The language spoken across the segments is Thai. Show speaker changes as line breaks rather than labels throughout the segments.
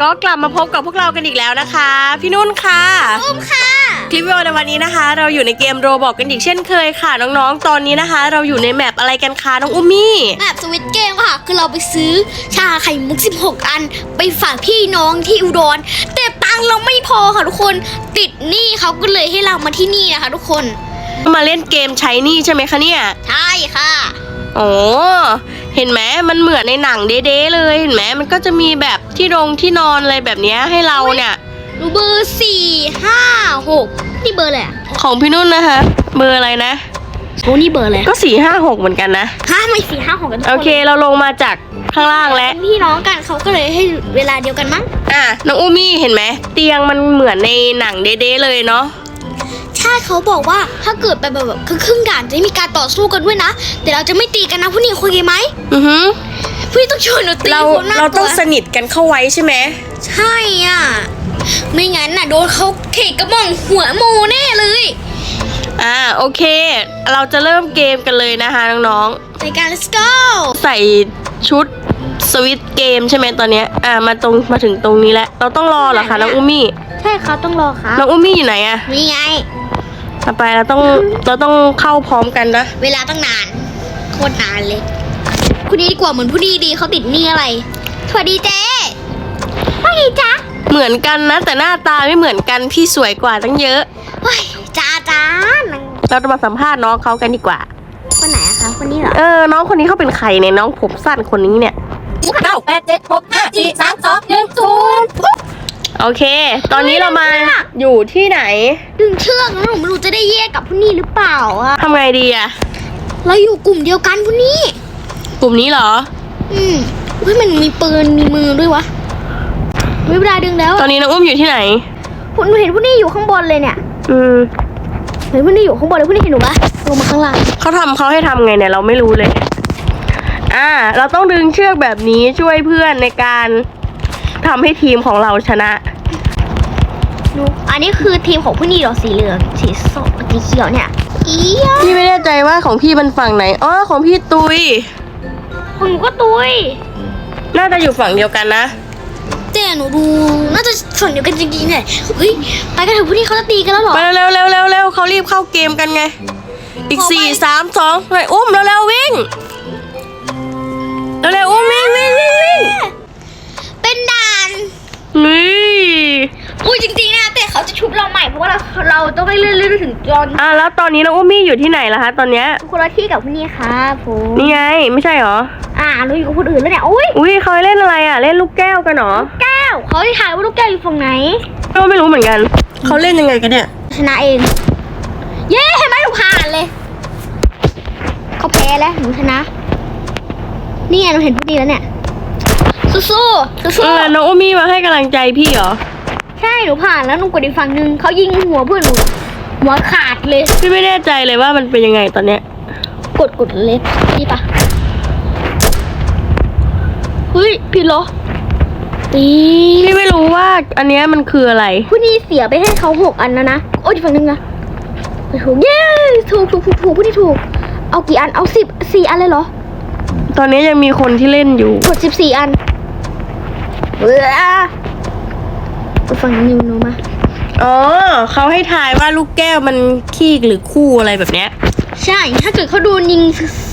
ก็กลับมาพบกับพวกเรากันอีกแล้วนะคะ พี่นุ่นค่ะ
อุ้มค่ะ
คลิปวิดีโอในวันนี้นะคะ เราอยู่ในเกมโรบอกกันอีกเช่นเคยค่ะ น้องๆ ตอนนี้นะคะ เราอยู่ในแมปอะไรกันคะน้องอุ้มมี่
แบบสวิตเกมค่ะ คือเราไปซื้อชาไข่มุก 16 อัน ไปฝากพี่น้องที่อุดร แต่ตังค์เราไม่พอค่ะทุกคนติดหนี้เขาก็เลยให้เรามาที่นี่นะคะ ทุกคน
มาเล่นเกมใช้หนี่ใช่ไหมคะเนี่ย
ใช่ค่ะ
โอ้ เห็นไหมมันเหมือนในหนังเด้ๆเลยเห็นไหมมันก็จะมีแบบที่โรงที่นอนอะไรแบบเนี้ยให้เราเนี่ย
ดูเบอร์สี่ห้าหกนี่เบอร์อะไรอะ
ของพี่นุ่นนะคะ เบอร์อะไรนะ
โอ้นี่เบอร์อะไร
ก็สี่ห้าหกเหมือนกันนะ
ห้าไม่สี่ห้าหกกันทุก
โอเคเราลงมาจากข้างล่างแล้ว
เป็นพี่น้องกันเขาก็เลยให้เวลาเดียวกันมั้ง
อะน้องอูมี่เห็นไหมเตียงมันเหมือนในหนังเด้ๆเลยเนาะ
ใช่เขาบอกว่าถ้าเกิดไปแบบแบบครึ่งๆด่านจะมีการต่อสู้กันด้วยนะ แต่เราจะไม่ตีกันนะผู้นี้คุยกันไหม
อือหือ
พี่ต้องชวนหนูตี
เรา
คนน่
เรา
ก
ต้
ลั
อง
ว
สนิทกันเข้าไว้ใช่ไหม
ใช่อะไม่งั้นน่ะโดนเขาเขกกระหม่อมหัวโมแน่เลย
อ่าโอเค เราจะเริ่มเกมกันเลยนะคะน้อง
ในการ let's go
ๆ ใส่ชุดสวิตเกมใช่ไหมตอนเนี้ยอ่ามาตรงมาถึงตรงนี้แล้วเราต้องรอเหรอคะน้องอูมี่
ใช่เขาต้องรอครับ
น้องอูมี่อยู่ไหนอะ
นี่ไง
ต่อไปเราต้องเราต้องเข้าพร้อมกันนะ
เวลาตั้งนาน โคตรนานเลย คุณนี้ดีกว่าเหมือนผู้ดีดีเขาติดหนี่อะไร สวัสดีเจ๊ว่าไงจ๊ะ
เหมือนกันนะ แต่หน้าตาไม่เหมือนกันพี่สวยกว่าตั้งเยอะ
เฮ้ยจ้าจ้านัง
เราจะมาสัมภาษณ์น้องเขากันดีกว่า
คนไหนอะคะ คนนี้เหรอ
เออ น้องคนนี้เขาเป็นใครเนี่ยน้องผมสั้นคนนี้เนี่ย
เก้าแปดเจ็ดหกห้าสี่สามสองหนึ่งศูนย์
โอเค ตอนนี้เรามาอยู่ที่ไหน
ดึงเชือกแล้วหนูไม่รู้จะได้แยกกับผู้นี้หรือเปล่าอะ
ทำไงดีอะ
เราอยู่กลุ่มเดียวกันผู้นี้
กลุ่มนี้เหรอ
อืมเฮ้ยมันมีปืนมีมือด้วยวะไม่เวลาดึงแล้ว
ตอนนี้น้องอุ้มอยู่ที่ไหน
คุณเห็นผู้นี้อยู่ข้างบนเลยเนี่ย
อืม
เห็นผู้นี้อยู่ข้างบนเลยผู้นี้เห็นหนูปะลงมาข้างล่าง
เขาทำเขาให้ทำไงเนี่ยเราไม่รู้เลย อ่า เราต้องดึงเชือกแบบนี้ช่วยเพื่อนในการทำให้ทีมของเราชนะ
ดู อันนี้คือทีมของผู้นี้เหรอสีเหลืองสีส้มสีเขียวเนี่ยอียะ
พี่ไม่แน่ใจว่าของพี่มันฝั่งไหนอ๋อของพี่ตุย
ของหนูก็ตุย
น่าจะอยู่ฝั่งเดียวกันนะ
แต่หนูดูน่าจะฝั่งเดียวกันจริงๆเลยเฮ้ยไปกันเถอะผู้นี้เขาจะตีกันแล้วเหรอ
ไปเร็วเร็วเร็วเร็วเขารีบเข้าเกมกันไง อีก
ขอไป
สี่สามสองไปอุ้มเร็วเร็ววิ่งเร็วเร็วอุ้มวิ่งวิ่งวิ่งวิ่ง
เป็นด่าน
นี่
อุ้ยจริงๆนะแต่เขาจะชุบเราใหม่เพราะว่าเราเราต้องไปเรื่อยๆถึงจน
อะแล้วตอนนี้น้องอุ้มมี่อยู่ที่ไหนล่ะคะตอนเนี้ย
คนละที่กับผู้นี้ครับผม
นี่ไงไม่ใช่เหรอ
อ่าเราอยู่กับคนอื่นแล้วเนี่ยอุ้ย
อุ้ยเขาเล่นอะไรอะ เล่นลูกแก้วกันเหรอ
แก้วเขาที่ถ่ายว่าลูกแก้วอยู่ฝั่งไหน
ก็ไม่รู้เหมือนกันเขาเล่นยังไงกันเนี่ย
ชนะเอง เย้เห็นไหมหนูผ่านเลยเขาแพ้แล้วหนูชนะ นี่ไงหนูเห็นพอดีแล้วเนี่ยสู้ๆสู้
เออน้องอุ้มมี่มาให้กำลังใจพี่เหรอ
ๆ ใช่หนูผ่านแล้วหนูกดอีกฝั่งหนึ่งเขายิงหัวเพื่อนหนูหัวขาดเลย
พี่ไม่แน่ใจเลยว่ามันเป็นยังไงตอนเนี้ย
กดกดเลยนี่ปะเฮ้ยผิดเหรอตี
พี่ไม่รู้ว่าอันเนี้ยมันคืออะไร
ผู้นี้เสียไปให้เขาหกอันแล้วนะ โอ้ยอีกฝั่งหนึ่งนะถูกเย้ถูกถูกถูกถูกผู้นี้ถูก เอากี่อันเอาสิบสี่อันเลยเหรอ
ตอนนี้ยังมีคนที่เล่นอยู่
กดสิบสี่อันเบื่อ ไปฟังนิวโนมา
อ๋อเขาให้ทายว่าลูกแก้วมันขี้หรือคู่อะไรแบบเนี้ย
ใช่ ถ้าเกิดเขาโดนยิง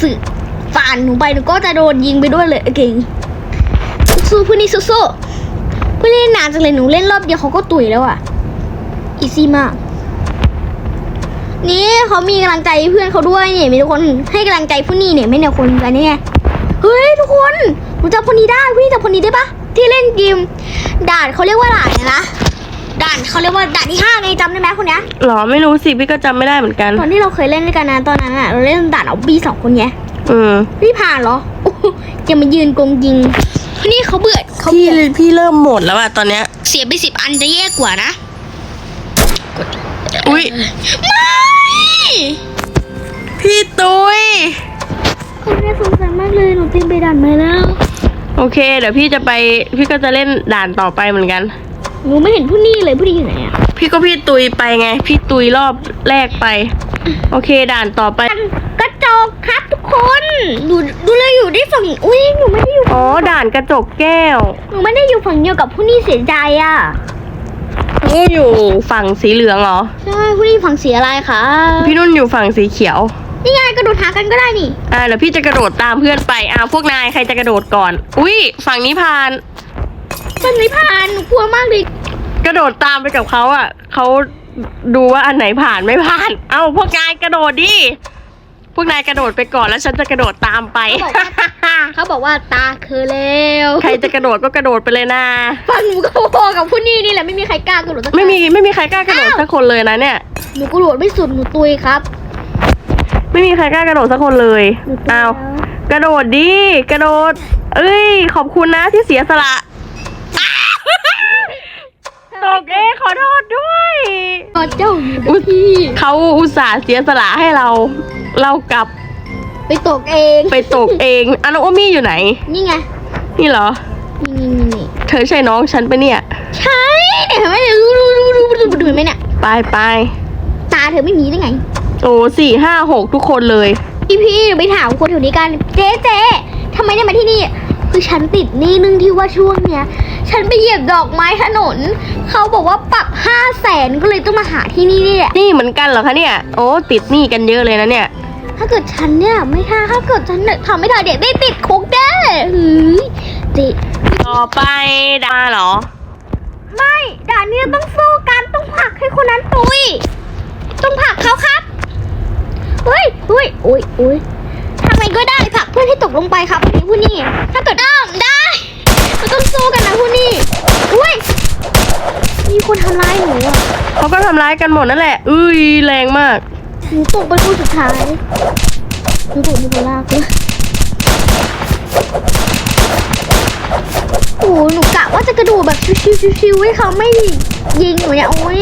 สื่อฝ่านหนูไปหนูก็จะโดนยิงไปด้วยเลยโอเคสู้ผู้นี้สู้ๆผู้เล่นนานจังเลยหนูเล่นรอบเดียวเขาก็ตุ๋ยแล้วอะ อีซี่มาก นี่เขามีกำลังใจเพื่อนเขาด้วยเนี่ยมีทุกคนให้กำลังใจผู้นี้เนี่ยไม่เนี่ยคนกันนี่ไงเฮ้ยทุกคนหนูจำคนนี้ได้ผู้นี้จำคนนี้ได้ปะ ที่เล่นเกมด่านเขาเรียกว่าด่านอะไรนะ ด่านเขาเรียกว่าด่านที่ห้าไงจำได้ไหมคนเนี้ย
หรอไม่รู้สิพี่ก็จำไม่ได้เหมือนกัน
ตอนที่เราเคยเล่นด้วยกันนะตอนนั้นอะเราเล่นด่านเอาบีสองคนไง
อืม
พี่ผ่านเหรอโอ้โหจะมายืนกงยิงเพราะนี่เขาเบื่อเขา
พี่
เบื่อ
พี่เริ่มหมดแล้วอะตอนเนี้ย
เสียไปสิบอันจะแย่กว่านะ
อุ้ย
ไม่
พี่ตุย
เขาน่าสงสารมากเลยหนูติงไปด่านมาแล้ว
โอเค เดี๋ยวพี่จะไป พี่ก็จะเล่นด่านต่อไปเหมือนกัน
หนูไม่เห็นผู้นี่เลยผู้นี่อยู่ไหนอะ
พี่ก็พี่ตุยไปไง พี่ตุยรอบแรกไป โอเค ด่านต่อไป
กระจกครับทุกคนดูดูเลยอยู่ที่ฝั่งอุ้ยหนูไม่ได้อยู่
อ๋อ ด่านกระจกแก้ว
หนูไม่ได้อยู่ฝั่งเดียวกับผู้นี่เสียใจอะ
นี่อยู่ฝั่งสีเหลืองเหรอ
ใช่ผู้นี่ฝั่งสีอะไรคะ
พี่นุ่นอยู่ฝั่งสีเขียว
นี่ไงกระโดดหากันก็ได้นี่
อ่าเดี๋ยวพี่จะกระโดดตามเพื่อนไปอ่าพวกนายใครจะกระโดดก่อน อุ้ยฝั่งนี้ผ่าน
ฉันไม่ผ่านหนูกลัวมากเลย
กระโดดตามไปกับเขาอะเขาดูว่าอันไหนผ่านไม่ผ่าน เอ้าพวกนายกระโดดดิ พวกนายกระโดดไปก่อนแล้วฉันจะกระโดดตามไป
เขาบอกว่าตาคือเลว
ใครจะกระโดดก็กระโดดไปเลยนะ
ฝั่งหนูก็พอกับผู้นี่นี่แหละไม่มีใครกล้ากระโดดสัก
ไม่มีไม่มีใครกล้ากระโดดสักคนเลยนะเนี่ย
หนูกระโดดไม่สุดหนูตุยครับ
ไม่มีใครกล้ากระโดดสักคนเลย
หนูตุย
อ้าว
แล้ว
กระโดดดิกระโดด เอ้ย ขอบคุณนะที่เสียสละตกเองขอโทษด้วย
อ๋อเจ้าอยู่
อุ๊ย
ที่
เขาอุตส่าห์เสียสละให้เรา เรากลับ
ไปตกเอง
ไปตกเองอันน้องโอมี่อยู่ไหน
นี่ไง
นี่เหรอ
นี่นี่นี่นี่
เธอใช่น้องฉันปะเนี่ย
ใช่เนี่ยเห็นไหมเนี่ยดูดูดูดูดูดูเห็นไหมเนี่ย
ไปไป
ตาเธอไม่มีได้ไง
โอ้สี่ห้าหกทุกคนเลย
พี่พี่ไปถามคนแถวนี้กันเจ๊เจ๊ทำไมได้มาที่นี่ คือฉันติดหนี่นึงที่ว่าช่วงเนี้ย ฉันไปเหยียบดอกไม้ถนน เขาบอกว่าปรับห้าแสนก็เลยต้องมาหาที่นี่นี่แหละ
นี่เหมือนกันเหรอคะเนี่ย โอ้ติดหนี้กันเยอะเลยนะเนี่ย
ถ้าเกิดฉันเนี่ยไม่ท่าถ้าเกิดฉันเนี่ยทำไม่ได้เด็กได้ติดคุกแน่หือติ
ต่อไปดาเหรอ
ไม่ด่านนี้ต้องสู้กันต้องผลักให้คนนั้นตุยต้องผลักเขาครับ เฮ้ยเฮ้ยโอ้ยโอ้ยทำไงก็ได้ผลักเพื่อนให้ตกลงไปครับพี่ผู้นี่ ถ้าเกิดได้ได้เราต้องสู้กันนะผู้นี่อุ้ยมีคนทำร้ายหนูอะ
เขาก็ทำร้ายกันหมดนั่นแหละ อุ้ยแรงมาก
หนูตกเป็นคนสุดท้ายหนูตกเป็นคนแรกเลยโอ้โหหนูกะว่าจะกระโดดแบบชิวๆๆๆให้เขาไม่ยิงหนูเนี่ยโอ้ย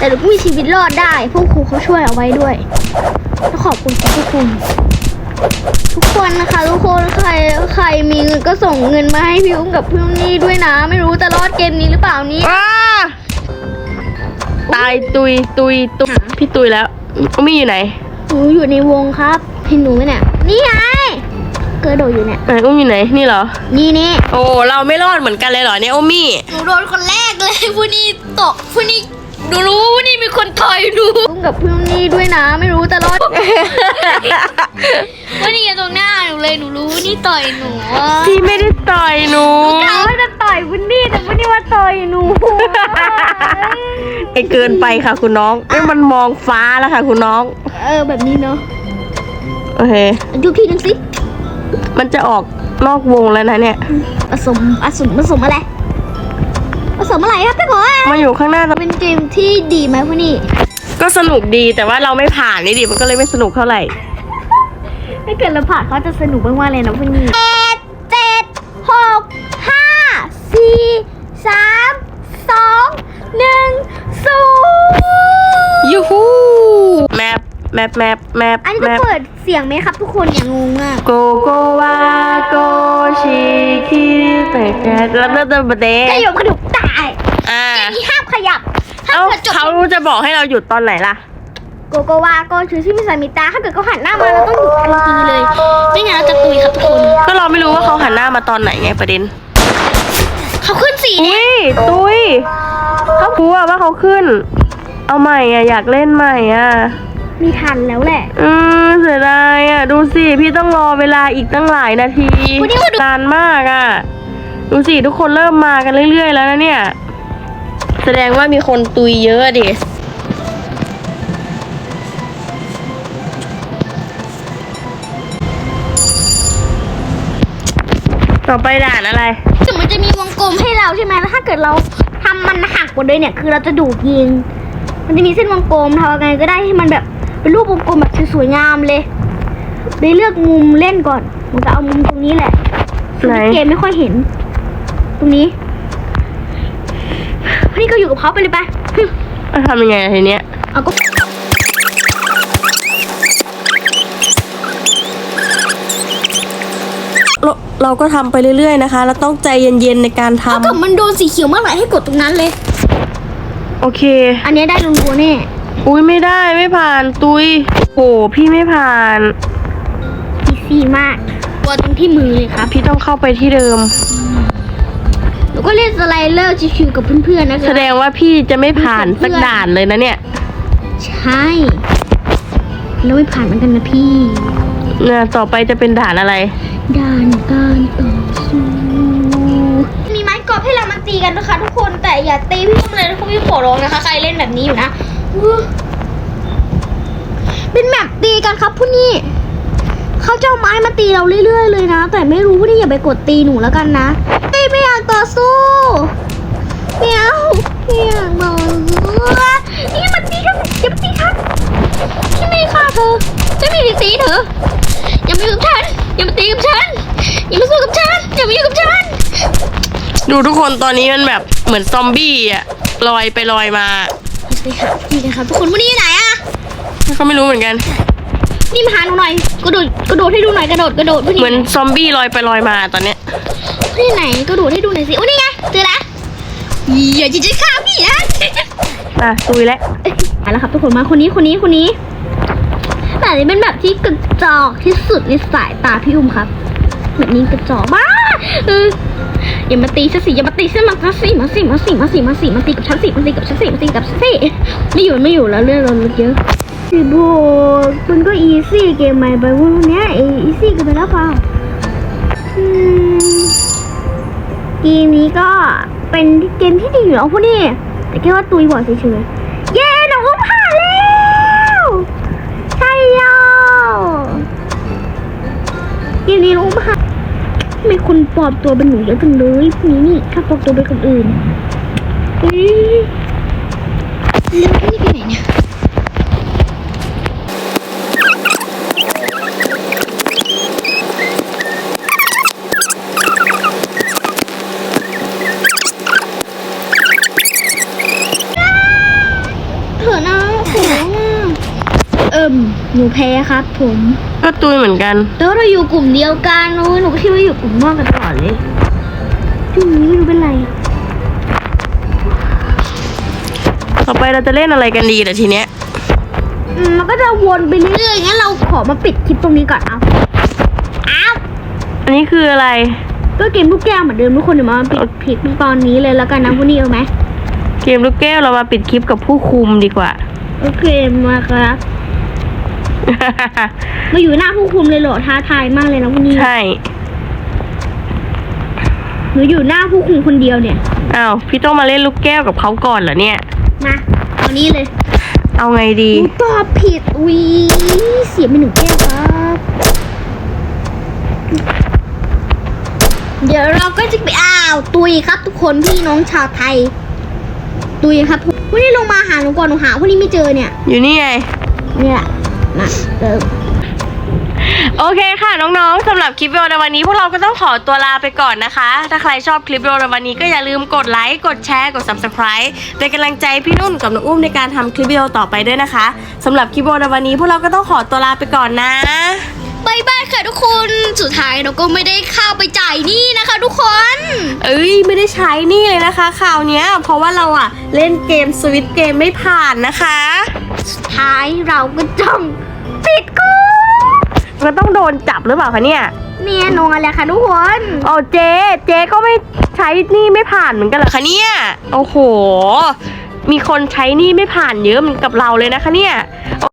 แต่หนูก็มีชีวิตรอดได้ พวกครูเขาช่วยเอาไว้ด้วยแล้วขอบคุณทุกคนทุกคนนะคะทุกคนใครใครมีเงินก็ส่งเงินมาให้พี่อุ้มกับพี่นี่ด้วยนะ ไม่รู้จะรอดเกมนี้หรือเปล่านี้
อ้าตายตุยตุยตุยพี่ตุยแล้วโอมี่อยู่ไหน
หนูอยู่ในวงครับเห็นหนูไหมเนี่ยนี่ไงเกิดโดดอยู่เนี่ย
ไหนอุ้มอยู่ไหนนี่เหรอ
นี่นี่
โอ้เราไม่รอดเหมือนกันเลยเหรอเนี่ยโอมี่
หนูโดนคนแรกเลยผู้นี้ตกผู้นี้ หนูรู้ผู้นี้มีคนต่อยหนูกับพี่นี่ด้วยนะ ไม่รู้จะรอดผู้นี้อยู่ตรงหน้าหนูเลยหนูรู้ผู้นี้ต่อยหนูอะ
พี่ไม่ได้ต่อยหนู
กะว่าจะต่อยผู้นี้แต่ผู้นี้ว่าต่อยหนู
ไอเกินไปค่ะคุณน้องเอ้ยมันมองฟ้าแล้วค่ะคุณน้อง
เออแบบนี้เนาะ
โอเค
ดูทีนึงสิ
มันจะออกนอกวงแล้วนะเนี่ย
ผสมผสมผสมอะไร ผสมอะไรครับพี่ขอ
มาอยู่ข้างหน้าเรา
เป็นเกมที่ดีไหมผู้นี้
ก็สนุกดีแต่ว่าเราไม่ผ่านนี่ดิมันก็เลยไม่สนุกเท่าไหร่
ถ้าเกิดเราผ่านเขาจะสนุกมากๆเลยนะผู้นี้เจ็ดเจ็ดหกห้าสี่สามสองหนึ่งศูนย์
ยูฮูแมปแมปแมปแมป
อันนี้
แม
จะ
ป
เปิดเสียงไหมครับทุกคนอย่างงงมาก
โกโกวาโกชิคิแต่แกแล้วเริ่มเริ่มเด
จะหยบกระดูกตาย
อ่า
นี่ห้ามขยับ ถ้า
เอ้า
เกิดจบ
เขาจะบอกให้เราหยุดตอนไหนล่ะ
โกโกวาโกชื่อที่มีสามีตา ถ้าเกิดเขาหันหน้ามาเราต้องหยุดทันทีเลย ไม่งั้นเราจะตุยครับทุกคน
ก็เราไม่รู้ว่าเขาหันหน้ามาตอนไหนไงประเด็น
เขาขึ้นสีแด
อุ้
ง
ยตุยเขาพูดว่าเขาขึ้น เอาใหม่อะอยากเล่นใหม่อะ
มีทันแล้วแหละ
อืมเสียดายอะดูสิพี่ต้องรอเวลาอีกตั้งหลายนาที
วันนี้มาดู
นานมากอะดูสิทุกคนเริ่มมากันเรื่อยๆแล้วนะเนี่ย แสดงว่ามีคนตุยเยอะอะดิต่อไปด่านอะไร
ถึงมันจะมีวงกลมให้เราใช่ไหมแล้วถ้าเกิดเราทำมันหักหมดเลยเนี่ย คือเราจะดูดยิง มันจะมีเส้นวงกลมทำยังไงก็ได้ให้มันแบบเป็นรูปวงกลมแบบสวยๆงามเลยเลยเลือกมุมเล่นก่อนมันจะเอามุมตรงนี้แหละซึ่ง
ไหน
เกมไม่ค่อยเห็น ตรงนี้พ นี่ก็อยู่กับเขาไปเลยไปฮึ
ทำยังไงอะทีเนี้ย
เอาก็
เราเราก็ทำไปเรื่อยๆนะคะเราต้องใจเย็นๆในการท
ถ้าเกิดมันโดนสีเขียวเมื่อไหร่ให้กดตรงนั้นเลยำ
โอเค
อันนี้ได้รัวๆแน่
อุ้ยไม่ได้ไม่ผ่านตุยโอ้พี่ไม่ผ่าน
อีซี่มาก ตัวตรงที่มือเลยครับ
พี่ต้องเข้าไปที่เดิม
หนู ก็เล่นสไลเดอร์ชิวๆกับเพื่อนๆนะคะ
แสดงว่าพี่จะไม่ผ่านสักด่านเลยนะเนี่ย
ใช่แล้วไม่ผ่านเหมือนกันนะพี่
เนี่ยต่อไปจะเป็นด่านอะไร
ด่านการต่อสู้มีไม้กอล์ฟให้เรามาตีกันนะคะทุกคนแต่อย่าตีพี่ตุ้มเลยนะคุณพี่ขอร้องนะคะ ใครเล่นแบบนี้อยู่นะอู้เป็นแบบตีกันครับผู้นี่ เขาจะเอาไม้มาตีเราเรื่อยๆเลยนะ แต่ไม่รู้ผู้นี่อย่าไปกดตีหนูแล้วกันนะเฮ้ยไม่อยากต่อสู้ไม่เอาไม่อยากต่อสู้นี่มาตีกันอย่ามาตีฉันฉันไม่ได้ฆ่าเธอฉันไม่ได้ตีเธออย่ามายุ่งกับฉันอย่ามาตีกับฉันอย่ามาสู้กับฉันอย่ามายุ่งกับฉัน
ดูทุกคนตอนนี้มันแบบเหมือนซอมบี้อะลอยไปลอยมา
ไปหาพี่กันครับทุกคนวันนี้อยู่ไหนอะ
เขาไม่รู้เหมือนกัน
นี่มาหาหนูหน่อยกระโดดกระโดดให้ดูหน่อยกระโดดกระโดดวันนี้
เหมือนซอมบี้ลอยไปลอยมาตอนเนี้ย
ที่ไหนกระโดดให้ดูหน่อยสิโอ้นี่ไงเจอแล้วอย่าจะจะฆ่าพี่นะ
อะตุยแล้ว
เอาละครับทุกคนมาคนนี้คนนี้คนนี้แบบนี้เป็นแบบที่กระจอกที่สุดในสายตาพี่อุ้มครับแบบนี้กระจอกมากเอออย่ามาตีฉันสิอย่ามาตีฉันมาสิมาสิมาสิมาสิมาสิมาตีกับฉันสิมาตีกับฉันสิมาตีกับฉันสิไม่อยู่ไม่อยู่แล้วเรื่องเราลดเยอะ สิโบมันก็อีซี่เกมใหม่ไปวันนี้อีซี่กันไปแล้วเปล่าเกมนี้ก็เป็นเกมที่ดีอยู่แล้วพวกนี้แต่แค่ว่าตุยบ่อยเฉยๆเย้หนูผ่านแล้วใช่แล้วเกมนี้หนูผ่านไมคนปลอมตัวเป็นหนูเยอะจังเลยพวกนี้นี่ถ้าปลอมตัวเป็นคนอื่นเฮ้ยแล้วนี่ไปไหนเนี่ยเถอะนะโถนะเอิ่ม หนูแพ้ครับ ผม
ก็ตุยเหมือนกัน
แต่ว่าเราอยู่กลุ่มเดียวกันโอ้ยหนูก็คิดว่าอยู่กลุ่มนอกกันตลอดเลยช่วงนี้ไม่รู้เป็นไร
ต่อไปเราจะเล่นอะไรกันดีแต่ทีเนี้ย
อืมมันก็จะวนไปเรื่อยๆงั้นเราขอมาปิดคลิปตรงนี้ก่อนเอาอ้าว
อันนี้คืออะไร
ก็เกมลูกแก้วเหมือนเดิมทุกคนเดี๋ยวมาปิดคลิปตอนนี้เลยแล้วกันนะพวกนี้เอาไหม
เกมลูกแก้วเรามาปิดคลิปกับผู้คุมดีกว่า
โอเคมาครับ มาอยู่หน้าผู้คุมเลยเหรอท้าทายมากเลยนะพวกนี้
ใช่
หนูอยู่หน้าผู้คุมคนเดียวเนี่ย
อ้าวพี่ต้องมาเล่นลูกแก้วกับเขาก่อนเหรอเนี่ย
มาเอานี้เลย
เอาไงดี
หนูตอบผิดวีเสียไปหนึ่งแก้วครับเดี๋ยวเราก็จะไปอ้าวตุยครับ ทุกคนพี่น้องชาวไทย ตุยครับพวกนี้ลงมาหาหนูก่อนหนูหาพวกนี้ไม่เจอเนี่ย
อยู่นี่ไง
เนี่ย มาเติม
โอเคค่ะน้องๆสำหรับคลิปวิดีโอในวันนี้ พวกเราก็ต้องขอตัวลาไปก่อนนะคะ ถ้าใครชอบคลิปวิดีโอในวันนี้ก็อย่าลืมกดไลค์กดแชร์กด subscribe เป็นกำลังใจพี่นุ่นกับน้องอุ้มในการทำคลิปวิดีโอต่อไปด้วยนะคะสำหรับคลิปวิดีโอในวันนี้ พวกเราก็ต้องขอตัวลาไปก่อนนะ
บายบายค่ะทุกคน สุดท้ายเราก็ไม่ได้เข้าไปจ่ายหนี้นะคะ ทุกคน
เอ้ยไม่ได้ใช้นี่เลยนะคะคราวเนี้ย เพราะว่าเราอะเล่นเกมสวิตเกมไม่ผ่านนะคะ
สุดท้ายเราก็ต้องติดคุก
มันต้องโดนจับหรือเปล่าคะเนี่ย
เนี่ยนอนแล้วค่ะทุกคน
โอ้เจ๊เจ๊ก็ไม่ใช้หนี่ไม่ผ่านเหมือนกันเหรอคะเนี่ยโอ้โห มีคนใช้หนี่ไม่ผ่านเยอะเหมือนกับเราเลยนะคะเนี่ยโอ